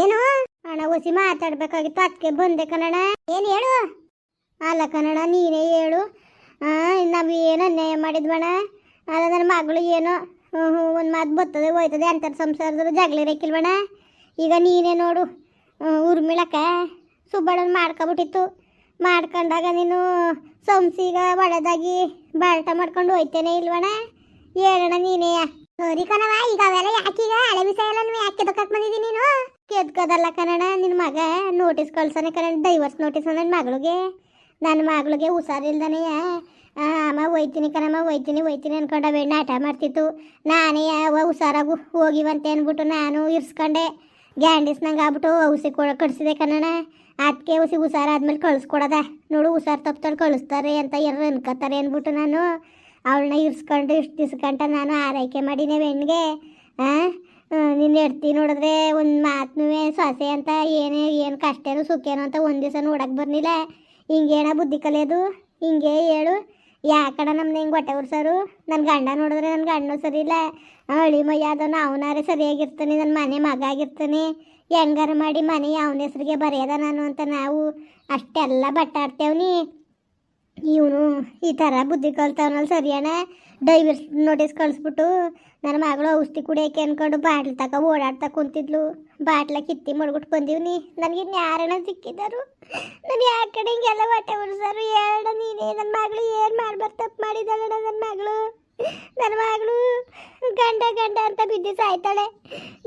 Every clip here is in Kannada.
ಏನು? ಅಣ್ಣ ಒಸಿ ಮಾತಾಡ್ಬೇಕಾಗಿತ್ತು ಅದಕ್ಕೆ ಬಂದೆ ಕನ್ನಡ. ಏನು ಹೇಳು? ಅಲ್ಲ ಕನ್ನಡ, ನೀನೇ ಹೇಳು. ನಾವು ಏನು ಅನ್ಯಾಯ ಮಾಡಿದ್ವಣ ಅಲ್ಲ ನನ್ನ ಮಗಳು ಏನೋ ಒಂದು ಮಾತು ಬರ್ತದೆ ಹೋಯ್ತದೆ ಅಂತ ಸಂಸಾರದಲ್ಲಿ ಜಗಳಿರಕ್ಕಿಲ್ವಣ ಈಗ ನೀನೇ ನೋಡು ಊರು ಉರ್ಮಿಳಕ್ಕ ಸುಬ್ಬಣ್ಣನ ಮಾಡ್ಕೊಬಿಟ್ಟಿತ್ತು. ಮಾಡ್ಕೊಂಡಾಗ ನೀನು ಸಂಸೀಗ ಒಳ್ಳೆದಾಗಿ ಬಾಳ್ಟ ಮಾಡ್ಕೊಂಡು ಹೋಯ್ತೇನೆ ಇಲ್ವಣ ಹೇಳೋಣ ನೀನೇ. ಸರಿ ಕಣವ ಈಗ ಅವೆಲ್ಲ ಯಾಕೀಗ ಹಳೆ ವಿಷಯ ಎಲ್ಲ ಯಾಕೆ ತಕ್ಕ ಬಂದಿದ್ದೀನಿ ನೀನು? ಕೆದ್ಕದಲ್ಲ ಕನ್ನಡ? ನಿನ್ನ ಮಗ ನೋಟಿಸ್ ಕಳ್ಸನೆ ಕನ್ನಡ ಡೈವರ್ಸ್ ನೋಟಿಸ್ ನನ್ನ ಮಗಳಿಗೆ. ನನ್ನ ಮಗಳಿಗೆ ಹುಷಾರಿಲ್ದಾನೆ ಅಮ್ಮ ಒಯ್ತೀನಿ ಕಣಮ್ಮ ಒಯ್ತೀನಿ ಒಯ್ತೀನಿ ಅನ್ಕೊಂಡ ಬೇಡ ನಾಟ ಮಾಡ್ತಿತ್ತು. ನಾನೇ ಯಾವ ಹುಷಾರಾಗು ಹೋಗಿವಂತೆ ಅಂದ್ಬಿಟ್ಟು ನಾನು ಇರ್ಸ್ಕೊಂಡೆ. ಗ್ಯಾಂಡಿಸ್ ನಂಗೆ ಆಗ್ಬಿಟ್ಟು ಔಷಧಿ ಕೊ ಕಡಿಸಿದೆ ಕನ್ನಡ. ಅದಕ್ಕೆ ಔಷಧಿ ಹುಷಾರಾದ್ಮೇಲೆ ಕಳಿಸ್ಕೊಡದ. ನೋಡು ಹುಷಾರು ತಪ್ಪಿಸ್ತಾಳೆ ಕಳಿಸ್ತಾರೆ ಅಂತ ಎರ ಅನ್ಕೋತಾರೆ ಅಂದ್ಬಿಟ್ಟು ನಾನು ಅವಳನ್ನ ಇರ್ಸ್ಕೊಂಡು ಇಷ್ಟು ದಿವ್ಸಕ್ಕಂಟ ನಾನು ಆರೈಕೆ ಮಾಡಿನೇ ಹೆಣ್ಣಿಗೆ ನಿನ್ನ ಹೆಡ್ತಿ ನೋಡಿದ್ರೆ ಒಂದು ಮಾತನೂ ಸೊಸೆ ಅಂತ ಏನೇ, ಏನು ಕಷ್ಟೇನೋ ಸುಖೇನೋ ಅಂತ ಒಂದು ದಿವಸ ನೋಡಕ್ಕೆ ಬರ್ನಿಲ್ಲ ಹಿಂಗೇನ ಬುದ್ಧಿ ಕಲಿಯೋದು? ಹಿಂಗೆ ಹೇಳು. ಯಾಕಡ ನಮ್ದು ಹಿಂಗೆ ಹೊಟ್ಟೆ ಉರ್ಸೋರು ನನ್ನ ಗಂಡ ನೋಡಿದ್ರೆ ನನ್ನ ಗಂಡನೂ ಸರಿ ಇಲ್ಲ. ಹಳಿ ಮೈ ಅದನ್ನು ಸರಿಯಾಗಿ ಸರಿಯಾಗಿರ್ತಾನೆ ನನ್ನ ಮನೆ ಮಗ ಆಗಿರ್ತಾನೆ. ಹೆಂಗಾರ ಮಾಡಿ ಮನೆ ಅವನ ಹೆಸ್ರಿಗೆ ಬರೆಯದ ನಾನು ಅಂತ ನಾವು ಅಷ್ಟೆಲ್ಲ ಬಟ್ಟಾಡ್ತೇವ್ನಿ. ಇವನು ಈ ಥರ ಬುದ್ಧಿ ಕಲ್ತವನಲ್ಲಿ ಸರಿಯಣ ಡೈವರ್ಸ್ ನೋಟಿಸ್ ಕಳಿಸ್ಬಿಟ್ಟು ನನ್ನ ಮಗಳು ಔಷಧಿ ಕುಡಿಯೋಕೆ ಅನ್ಕೊಂಡು ಬಾಟ್ಲ್ ತಕ ಓಡಾಡ್ತಾ ಕುಂತಿದ್ಲು. ಬಾಟ್ಲ ಕಿತ್ತಿ ಮಡ್ಬಿಟ್ಟು ಬಂದೀವ್ನಿ ನನಗೆ ಯಾರನ್ನ ಸಿಕ್ಕಿದರು ನಾನು ಯಾವ ಕಡೆ ಹಿಂಗೆಲ್ಲ ಹೊಟ್ಟೆ ಉರ್ಸಾರು? ಹೇಳ ನೀನೇ ನನ್ನ ಮಗಳು ಏನು ಮಾಡ್ಬಾರ್ದು ತಪ್ಪು ಮಾಡಿದ್ದಾಳೆ ನನ್ನ ಮಗಳು? ನನ್ನ ಮಗಳು ಗಂಡ ಗಂಡ ಅಂತ ಬಿದ್ದು ಸಾಯ್ತಾಳೆ.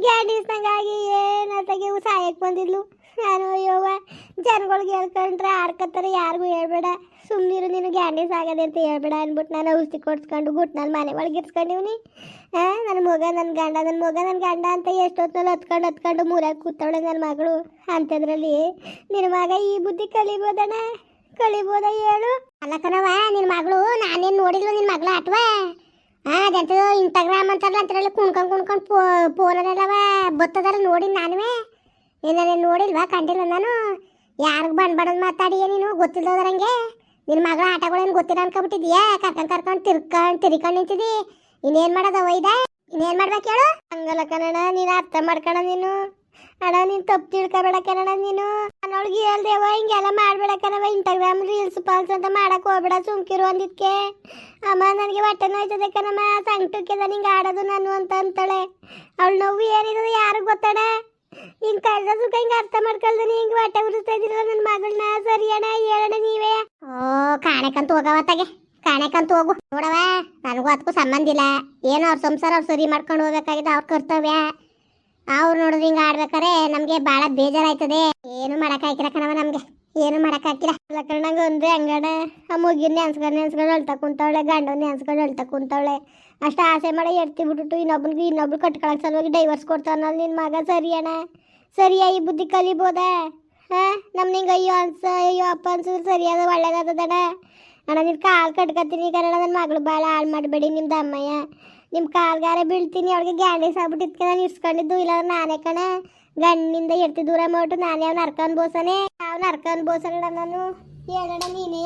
ಗ್ಯಾಂಡೀಸ್ನಾಗಾಗಿ ಏನತ್ತಾಗೆ ಸಾಯಕ್ಕೆ ಬಂದಿದ್ಲು. ನಾನು ಅಯ್ಯೋವ ಜನಗಳಿಗೆ ಹೇಳ್ಕೊಂಡ್ರೆ ಆಡ್ಕೊತಾರೆ, ಯಾರಿಗೂ ಹೇಳ್ಬೇಡ. ಸುಮ್ಮನಿರು ನೀನು, ಗ್ಯಾಂಡೀಸ್ ಆಗದೆ ಅಂತ ಹೇಳ್ಬೇಡ ಅಂದ್ಬಿಟ್ಟು ನಾನು ಔಷಧಿ ಕೊಡ್ಸ್ಕೊಂಡು ಗುಟ್ ನಾನು ಮನೆ ಒಳಗೆ ಇರ್ಸ್ಕೊಂಡಿವ್ನಿ. ಹಾಂ ನನ್ನ ಮಗ ನನ್ನ ಗಂಡ ನನ್ನ ಮಗ ನನ್ನ ಗಂಡ ಅಂತ ಎಷ್ಟೊತ್ತಲ್ಲಿ ಹತ್ಕೊಂಡು ಹತ್ಕೊಂಡು ಮೂರಾಗಿ ಕೂತವಳೆ ನನ್ನ ಮಗಳು. ಅಂಥದ್ರಲ್ಲಿ ನಿನ್ನ ಮಗ ಈ ಬುದ್ಧಿ ಕಲಿಬೋದಣ್ಣ? ಕಲಿಬೋದ ಹೇಳು? ಅಲ್ಲ ನಿನ್ನ ಮಗಳು ನಾನೇನು ನೋಡಿಲ್ಲ ನಿನ್ನ ಮಗಳು ಆಟವಾ? ಹಾಂ ಅದಂತ ಇನ್ಸ್ಟಾಗ್ರಾಮ್ ಅಂತಾರಲ್ಲ ಅಂತರಲ್ಲಿ ಕುಣ್ಕೊಂಡು ಕುಣ್ಕೊಂಡು ಪೋ ಪೋನಲ್ಲವ ಬರ್ತದಲ್ಲ ನೋಡಿ ನಾನುವೇ? ಏನಾರೆ ನೋಡಿಲ್ವಾ? ಕಂಡಿಲ್ಲ ನಾನು? ಯಾರಿಗೆ ಬಣ್ಬಡದ್ ಮಾತಾಡಿ ನೀನು? ಗೊತ್ತಿಲ್ಲದಂಗೆ ನಿನ್ನ ಮಗಳ ಆಟಗಳೇನು ಗೊತ್ತಿಲ್ಲ ಅನ್ಕೊಬಿಟ್ಟಿದ್ಯಾ? ಕರ್ಕೊಂಡು ಕರ್ಕೊಂಡು ತಿರ್ಕೊಂಡು ತಿರ್ಕೊಂಡು ನಿಂತಿದ್ದಿ. ಇನ್ನೇನು ಮಾಡೋದ ಒಯ್ದ ಇನ್ನೇನು ಮಾಡ್ಬೇಕು ಹೇಳು? ಹಂಗಲ್ಲ ಕನ್ನಡ, ನೀನು ಅರ್ಥ ಮಾಡ್ಕೊಳ ನೀನು. ಅಣ್ಣ, ನೀನು ತಪ್ಪು ತಿಳ್ಕೊಬೇಡ ಕನ್ನಡ ನೀನು. ನನ್ನೊಳಗೆ ಹೇಳ್ದೇವ ಹಿಂಗೆಲ್ಲ ಮಾಡಬೇಡ ಕಣವ ಇನ್ಸ್ಟಾಗ್ರಾಮ್ ರೀಲ್ಸ್ ಪಾಲ್ಸ್ ಅಂತ ಮಾಡಕ್ಕೆ ಹೋಗ್ಬೇಡ ಸುಮ್ಕಿರು ಅಂದಿದ್ಕೆ. ಅಮ್ಮ, ನನಗೆ ಹೊಟ್ಟೆ ನೋಯ್ತದೆ ಕಣಮ್ಮ. ಸಂಕಟಕ್ಕೆ ನಿಂಗೆ ಆಡೋದು ನಾನು ಅಂತ ಅಂತಾಳೆ. ಅವಳು ನೋವು ಏನಿರೋದು ಯಾರಿಗೆ ಗೊತ್ತಾಡ ಹಿಂಗ್ ಕಳ್ದ ಸುಖ ಹಿಂಗ ಅರ್ಥ ಮಾಡ್ಕೊಳ್ದೆ ಹಿಂಗ್ ಹೊಟ್ಟೆ ಉರಿಸ್ತಾ ಇದ್ರಲ್ಲ ನನ್ನ ಮಗಳನ್ನ? ಸರಿ ಅಣ್ಣ ಹೇಳಣ ನೀವೇ. ಓ, ಕಾಣಕಂತ ಹೋಗವತ್ತಾಗೆ ಕಾಣಕಂತ ಹೋಗು. ನೋಡವ, ನನಗೂ ಅದಕ್ಕೂ ಸಂಬಂಧ ಇಲ್ಲ. ಏನೋ ಅವ್ರ ಸಂಸಾರ ಅವ್ರು ಸರಿ ಮಾಡ್ಕೊಂಡು ಹೋಗ್ಬೇಕಾಗಿದೆ, ಅವ್ರ ಕರ್ತವ್ಯ. ಅವ್ರು ನೋಡಿದ್ರೆ ಹಿಂಗ ಆಡ್ಬೇಕಾರೆ ನಮ್ಗೆ ಬಹಳ ಬೇಜಾರಾಯ್ತದೆ. ಏನು ಮಾಡಕ್ಕಾಗಿಲ್ಲ ಕಣವ ನಮ್ಗೆ. ಏನು ಮಾಡಕ್ಕಾಗಿಲ್ಲ ಲಕ್ಕಣ್ಣಂಗ ಅಂದ್ರೆ ಹಂಗಣ ಆ ಮುಗಿನ ನೆನ್ಸ್ಕೊಂಡು ನೆನ್ಸ್ಕೊಂಡು ಅಳ್ತಾ ಕುಂತವಳೆ ಗಂಡನ ನೆನ್ಸ್ಕೊಂಡು ಕುಂತವಳೆ ಅಷ್ಟು ಆಸೆ ಮಾಡಿ ಎಡ್ತಿ ಬಿಟ್ಟು ಇನ್ನೊಬ್ಬನಿಗೆ ಇನ್ನೊಬ್ರು ಕಟ್ಕೊಳಕ್ ಸಲುವಾಗಿ ಡೈವರ್ಸ್ ಕೊಡ್ತಾನಲ್ಲ ನಿನ್ನ ಮಗ ಸರಿ ಅಣ್ಣ? ಸರಿಯಾ ಈ ಬುದ್ಧಿ ಕಲಿಬೋದ? ಹಾಂ? ನಮ್ಮ ನಿಂಗೆ ಅಯ್ಯೋ ಅನ್ಸ, ಅಯ್ಯೋ ಅಪ್ಪ ಅನ್ಸಿದ್ರೆ ಸರಿಯಾದ ಒಳ್ಳೇದಾದದಣ್ಣ ಅಣ್ಣ? ನಿನ್ನ ಕಾಲು ಕಟ್ಕೊತೀನಿ ಕನ್ನಡ ನನ್ನ ಮಗಳು ಭಾಳ ಹಾಳು ಮಾಡಬೇಡಿ ನಿಮ್ದು ಅಮ್ಮಯ್ಯ. ನಿಮ್ಮ ಕಾಲ್ಗಾರ ಬೀಳ್ತೀನಿ, ಅವಳಿಗೆ ಗ್ಯಾಂಡೀಸ್ ಆಗ್ಬಿಟ್ಟಿದ್ಕೆ ನಾನು ಇಸ್ಕೊಂಡಿದ್ದು ಇಲ್ಲ ನಾನೇ ಕಣ? ಗಣ್ಣಿಂದ ಎಡ್ತಿ ದೂರ ಮಾಡ್ಬಿಟ್ಟು ನಾನೇ ಅವ್ನು ಅರ್ಕೊಂಡು ಬೋಸನೆ, ಅವ್ನು ಅರ್ಕೊಂಡು ಬೋಸಣ್ಣ ನಾನು. ಹೇಳೋಣ ನೀನೇ?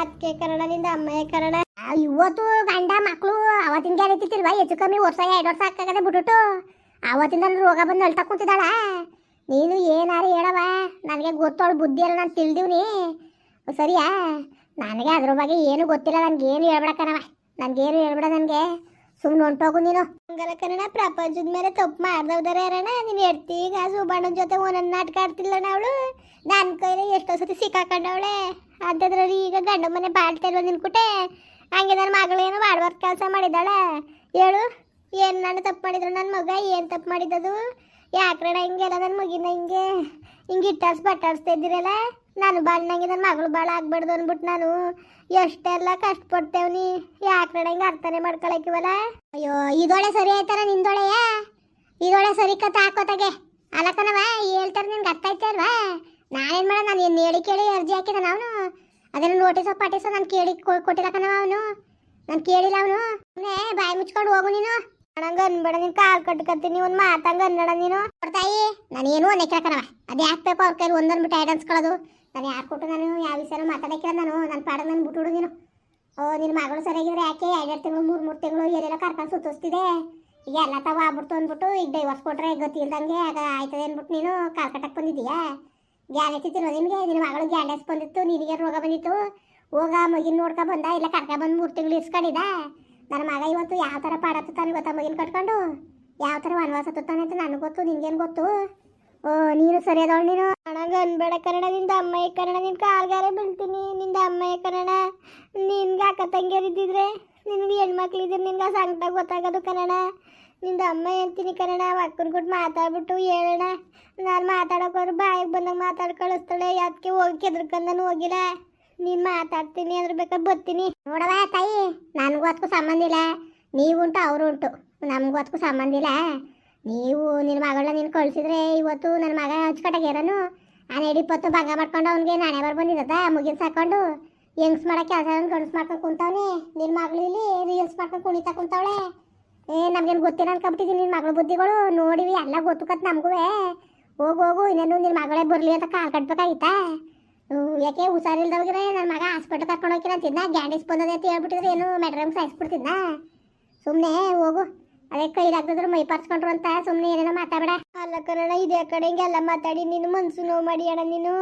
ಅದಕ್ಕೆ ಕನ್ನಡದಿಂದ ಅಮ್ಮಯ್ಯ ಕನ್ನಡ ಇವತ್ತು ಗಂಡ ಮಕ್ಕಳು ಅವತ್ತಿನ ಗ್ಯಾರಂಟಿಲ್ವಾ ಹೆಚ್ಚು ಕಮ್ಮಿ ವರ್ಷ ಎರಡು ವರ್ಷ ಹಾಕಾಗದೆ ಬಿಟ್ಬಿಟ್ಟು. ಅವತ್ತಿಂದ ರೋಗ ಬಂದು ಅಳ್ತಾ ಕೂತಿದ್ದಾಳ. ನೀನು ಏನಾರು ಹೇಳವ ನನಗೆ ಗೊತ್ತೋಳು ಬುದ್ಧಿ ಎಲ್ಲ ನಾನು ತಿಳಿದೀವ್ನಿ. ಸರಿಯಾ? ನನಗೆ ಅದ್ರ ಬಗ್ಗೆ ಏನು ಗೊತ್ತಿಲ್ಲ. ನನಗೆ ಏನು ಹೇಳ್ಬೇಡಕ್ಕನವ ನನಗೇನು ಹೇಳ್ಬೇಡ ನನಗೆ. ಸುಮ್ಮನೆ ಹೊಂಟೋಗು ನೀನು. ಹಂಗಲ್ಲ ಕನ್ನಡ ಪ್ರಪಂಚದ ಮೇಲೆ ತಪ್ಪು ಮಾಡ್ದವ್ದಾರೆ ಅರಣ ನೀನು ಎಡ್ತಿ ಈಗ ಸುಬ್ಬಣ್ಣನ ಜೊತೆ ಒಂದೊಂದು ನಾಟಕ ಆಡ್ತಿಲ್ಲ ಅವಳು? ನನ್ನ ಕೈಲಿ ಎಷ್ಟೋ ಸತಿ ಸಿಕ್ಕಾಕೊಂಡವಳೆ. ಅಂಥದ್ರಲ್ಲಿ ಈಗ ಗಂಡ ಮನೆ ಬಾಳ್ತಾ ಇಲ್ವ ನಿನ್ಕುಟೆ ಹಂಗೆ ನನ್ನ ಮಗಳೇನು ಬಾಡ್ಬಾರ್ದು ಕೆಲಸ ಮಾಡಿದ್ದಾಳೆ ಹೇಳು, ಏನು ನನ್ನ ತಪ್ಪು ಮಾಡಿದ್ರು? ನನ್ನ ಮಗ ಏನು ತಪ್ಪು ಮಾಡಿದ್ದದು? ಯಾಕ್ರಣ ಹಿಂಗೆಲ್ಲ ನನ್ನ ಮಗಿನ ಹಿಂಗೆ? ಹಿಂಗೆ ಇಟ್ಟಾಡ್ಸಿ ಬಟ್ಟಾಡ್ಸ್ತಾ ಇದ್ದೀರಲ್ಲ? ನಾನು ಬಾಳ್ನಂಗೆ ನನ್ನ ಮಗಳು ಭಾಳ ಆಗ್ಬಾರ್ದು ಅಂದ್ಬಿಟ್ಟು ನಾನು. ಎಷ್ಟೆಲ್ಲ ಕಷ್ಟಪಡ್ತೇವ್ನಿ ಯಾಕ್ರಣ ಹಿಂಗೆ ಅರ್ಥನೆ ಮಾಡ್ಕೊಳಕಿವಲ್ಲ ಅಯ್ಯೋ, ಇದೊಳೆ ಸರಿ ಆಯ್ತಾರ ನಿಂದೊಳೆಯ? ಇದೊಳೆ ಸರಿ ಕತ್ತ ಹಾಕೋತಾಗೆ. ಅಲ್ಲಕನವ ಹೇಳ್ತಾರೆ ನಿನ್ಗೆ ಅರ್ಥ ಆಯ್ತಾ ಅಲ್ವಾ ನಾನೇನು ಮಾಡ ನಾನು ಏನು ಹೇಳಿ ಕೇಳಿ ಅರ್ಜಿ ಹಾಕಿದ ಅವನು. ಅದನ್ನು ನೋಟಿಸೋ ಪಾಟಿಸೋ ನಾನು ಕೇಳಿ ಕೊಟ್ಟಿರಕನ ಅವನು. ನಾನು ಕೇಳಿಲ್ಲ ಅವನು. ಬಾಯಿ ಮುಚ್ಕೊಂಡು ಹೋಗು ನೀನು. ಅಣ್ಣಂಗ ಅನ್ಬೇಡ, ನೀನು ಕಾಲ್ ಕಟ್ಕತ್ತೀನಿ, ಒಂದು ಮಾತಂಗ ಅನ್ಬೇಡ ನೀನು. ತಾಯಿ, ನಾನು ಏನು ಕಣವ ಅದು ಯಾಕೆ ಬೇಕು ಅವ್ರ ಕೈಲಿ ಒಂದೊಂದು ಬಿಟ್ಟು ಐಡ್ ಅನ್ಸ್ಕೊಳ್ಳೋದು ನಾನು ಯಾರು ಕೊಟ್ಟು ನಾನು ಯಾವ ವಿಷಯನೂ ಮಾತಾಡಕ್ಕಿಲ್ಲ ನಾನು. ನನ್ನ ಪಾಡ ನಾನು ಬಿಟ್ಬಿಡು ನೀನು. ಓ ನಿನ್ನ ಮಗಳು ಸರಿಯಾಗಿದ್ರೆ ಯಾಕೆ ಎರಡೆರಡು ತಿಂಗಳು, ಮೂರು ಮೂರು ತಿಂಗಳು ಎಲ್ಲೆಲ್ಲ ಕರ್ಕೊಂಡು ಸುತ್ತಿಸ್ತಿದೆ. ಈಗ ಎಲ್ಲ ತಾವು ಆಗ್ಬಿಡ್ತು ಅಂದ್ಬಿಟ್ಟು ಈಗ ಡೈವರ್ಸ್ ಕೊಟ್ರೆ ಗೊತ್ತಿಲ್ದಂಗೆ ಆಗ ಆಯ್ತದೆ ಅಂದ್ಬಿಟ್ಟು ನೀನು. ಕಾಲ್ಕಟ್ಟಕ್ಕೆ ಬಂದಿದ್ದೀಯಾ ಗ್ಯಾಲೆಟ್ ಇತ್ತಿರೋ ನಿಮಗೆ? ನಿನ್ನ ಮಗಳು ಗ್ಯಾಲೆಸ್ ಬಂದಿತ್ತು, ನಿನಗೆ ರೋಗ ಬಂದಿತ್ತು. ಹೋಗ, ಮಗಿನ ನೋಡ್ಕೊ ಬಂದ, ಇಲ್ಲ ಕರ್ಕ ಬಂದು ಮೂರು ತಿಂಗಳು ಇಸ್ಕೊಂಡಿದ್ದ ನನ್ನ ಮಗ ಇವತ್ತು ಯಾವ ಥರ ಪಾಡತ್ತಾನೆ ಗೊತ್ತಾ ಮಗಿನ ಕಟ್ಕೊಂಡು? ಯಾವ ಥರ ವನವಾಸ ತುತ್ತಾನೆ ಅಂತ ನನಗೆ ಗೊತ್ತು, ನಿನಗೇನು ಗೊತ್ತು? ಓ, ನೀನು ಸರಿಯಾದವಳು ನೀನು? ನನಗೆ ಅನ್ಬೇಡ ಕನ್ನಡ, ನಿಂದ ಅಮ್ಮಯ್ಯ ಕನ್ನಡ ನಿನ್ನ ಕಾಲ್ಗಾರೆ ಬೀಳ್ತೀನಿ. ನಿಂದ ಅಮ್ಮಯ್ಯ ಕನ್ನಡ, ನಿನ್ಗೆ ಅಕ್ಕ ತಂಗಿಯರಿದ್ದಿದ್ರೆ, ನಿನ್ಗೆ ಹೆಣ್ಮಕ್ಳಿದ್ರೆ ನಿನ್ಗೆ ಸಂಕಟ ಗೊತ್ತಾಗೋದು ಕನ್ನಡ. ನಿಂದ ಅಮ್ಮ ಅಂತೀನಿ ಕಣ ಅಕ್ಕನ ಕೊಟ್ಟು ಮಾತಾಡ್ಬಿಟ್ಟು ಹೇಳೋಣ ನಾನು ಮಾತಾಡೋಕೋರು ಬಾಯಿಗೆ ಬಂದಾಗ ಮಾತಾಡ್ ಕಳಿಸ್ತಾಳೆ ಅದಕ್ಕೆ ಹೋಗಿ ಕೆದ್ರಕಂದನು ಹೋಗಿಲ್ಲ. ನೀನು ಮಾತಾಡ್ತೀನಿ ಅಂದ್ರೆ ಬೇಕಾದ್ರೆ ಬರ್ತೀನಿ. ನೋಡವ ತಾಯಿ, ನನಗೂ ಅದಕ್ಕೂ ಸಂಬಂಧ ಇಲ್ಲ. ನೀವುಂಟು ಅವರು ಉಂಟು ನಮಗೂ ಅದಕ್ಕೂ ಸಂಬಂಧ ಇಲ್ಲ. ನೀವು ನಿನ್ನ ಮಗಳನ್ನ ನೀನು ಕಳಿಸಿದ್ರೆ ಇವತ್ತು ನನ್ನ ಮಗ ಹಚ್ಕಟಾಗಿರೋನು ಆ ಇಪ್ಪತ್ತು ಭಂಗ ಮಾಡ್ಕೊಂಡು ಅವ್ನಿಗೆ ನಾನೇ ಬರ್ ಬಂದಿದ್ದ ಮುಗಿನ್ ಸಾಕೊಂಡು. ಹೆಂಗ್ಸ್ ಮಾಡೋ ಕೆಲಸ ಗಂಡ್ಸ್ ಮಾಡ್ಕೊಂಡು ಕುಂತವ್ನಿ. ನಿನ್ನ ಮಗಳು ಇಲ್ಲಿ ರೀಲ್ಸ್ ಮಾಡ್ಕೊಂಡು ಕುಣಿತಾ ಕುಂತವಳೆ. ಏ, ನಮ್ಗೇನು ಗೊತ್ತಿಲ್ಲ ಅನ್ಕೊಂಬಿಟ್ಟಿದ್ದೀನಿ ನಿನ್ನ ಮಗಳ ಬುದ್ಧಿಗಳು. ನೋಡಿವಿ, ಎಲ್ಲ ಗೊತ್ತುಕತ್ ನಮಗೂ ಹೋಗು ಹೋಗು, ಇನ್ನೇನು ನಿನ್ನ ಮಗಳೇ ಬರಲಿ ಅಂತ ಕಾಲ್ ಕಟ್ಬೇಕಾಗಿತ್ತಾ? ಯಾಕೆ ಹುಷಾರಿಲ್ದವ್ರೆ ನನ್ನ ಮಗ ಹಾಸ್ಪಿಟ್ಲ್ ಕರ್ಕೊಂಡು ಹೋಗಿರ ಅಂತಿದ್ದ ಗ್ಯಾಂಡೇಜ್ ಬಂದದೆ ಅಂತ ಹೇಳ್ಬಿಟ್ಟಿದ್ರೆ ಏನು ಮೆಡ್ರಮ್ ಸಾಯಿಸ್ಬಿಡ್ತಿದ್ದ ಸುಮ್ಮನೆ ಹೋಗು, ಅದೇ ಕೈಲಾಗ್ದಿದ್ರು ಮೈ ಪಾರ್ಸ್ಕೊಂಡ್ರು ಅಂತ ಸುಮ್ಮನೆ ಏನೇನೋ ಮಾತಾಡ ಅಲ್ಲ ಕನ್ನಡ, ಇದೇ ಕಡೆ ಹಿಂಗೆಲ್ಲ ಮಾತಾಡಿ, ನೀನು ಮನ್ಸು ನೋವು ಮಾಡಿ ಅಣ್ಣ ನೀನು.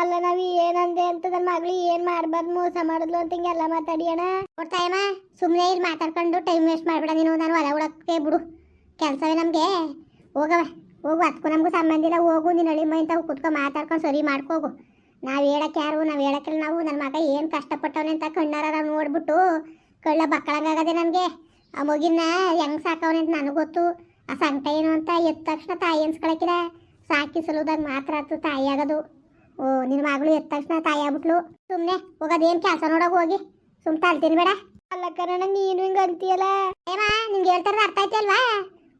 ಅಲ್ಲ, ನಾವು ಏನಂದೆ ಅಂತ ನನ್ನ ಮಗಳು ಏನು ಮಾಡ್ಬಾರ್ದು ಮೋಸ ಮಾಡಿದ್ಲು ಅಂತ ಹಿಂಗೆಲ್ಲ ಮಾತಾಡಿ ಅಣ್ಣ. ಕೊಡ್ತಾಯಮ್ಮ ಸುಮ್ಮನೆ ಇಲ್ಲಿ ಮಾತಾಡ್ಕೊಂಡು ಟೈಮ್ ವೇಸ್ಟ್ ಮಾಡ್ಬೇಡ ನೀನು. ನಾನು ಹೊಲ ಉಳಕ್ಕೆ ಬಿಡು. ಕೆಲಸವೇ ನಮಗೆ. ಹೋಗವ ಹೋಗು. ಅದಕ್ಕೂ ನಮಗೂ ಸಂಬಂಧ ಇಲ್ಲ. ಹೋಗು ನೀನು ಮೈ ಅಂತ ಕೂತ್ಕೊಂಡು ಮಾತಾಡ್ಕೊಂಡು ಸರಿ ಮಾಡ್ಕೋಗು. ನಾವು ಹೇಳಕ್ಕೆ ಯಾರು, ನಾವು ಹೇಳಕ್ಕಿಲ್ಲ ನಾವು. ನನ್ನ ಮಗ ಏನು ಕಷ್ಟಪಟ್ಟವನೆ ಅಂತ ಕಣ್ಣಾರ ನಾವು ನೋಡ್ಬಿಟ್ಟು ಕಳ್ಳ ಬಕ್ಕಳಂಗಾಗದೆ ನನಗೆ. ಆ ಮಗಿನ ಹೆಂಗ್ ಸಾಕವನೆ ಅಂತ ನನಗೆ ಗೊತ್ತು. ಆ ಸಂಕಟ ಏನು ಅಂತ ಎದ್ದ ತಕ್ಷಣ ತಾಯಿ ಅನ್ಸ್ಕೊಳಕಿಲ್ಲ ಸಾಕಿ ಸಲುದಾಗ ಮಾತ್ರ ಆತು ತಾಯಿ ಆಗೋದು. ಓ, ನಿನ್ನ ಮಗಳು ಎದ್ದ ತಕ್ಷಣ ತಾಯಿ ಆಗ್ಬಿಟ್ಲು. ಸುಮ್ಮನೆ ಹೋಗೋದೇನು ಕೆಲಸ ನೋಡಕ್ ಹೋಗಿ. ಸುಮ್ ತಲ್ತೀನಿ ಬೇಡ. ಅಲ್ಲ ಕರಣ ನೀನು ಹಿಂಗ ಅಂತೀಯಲ್ಲ? ಏಮ ನಿಮ್ಗೆ ಹೇಳ್ತಾರದ ಅರ್ಥ ಆಯ್ತಲ್ವಾ?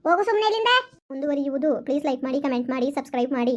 ಹೋಗು ಸುಮ್ನೆ ಇಲ್ಲಿಂದ. ಮುಂದುವರಿಯುವುದು. ಪ್ಲೀಸ್ ಲೈಕ್ ಮಾಡಿ ಕಮೆಂಟ್ ಮಾಡಿ ಸಬ್ಸ್ಕ್ರೈಬ್ ಮಾಡಿ.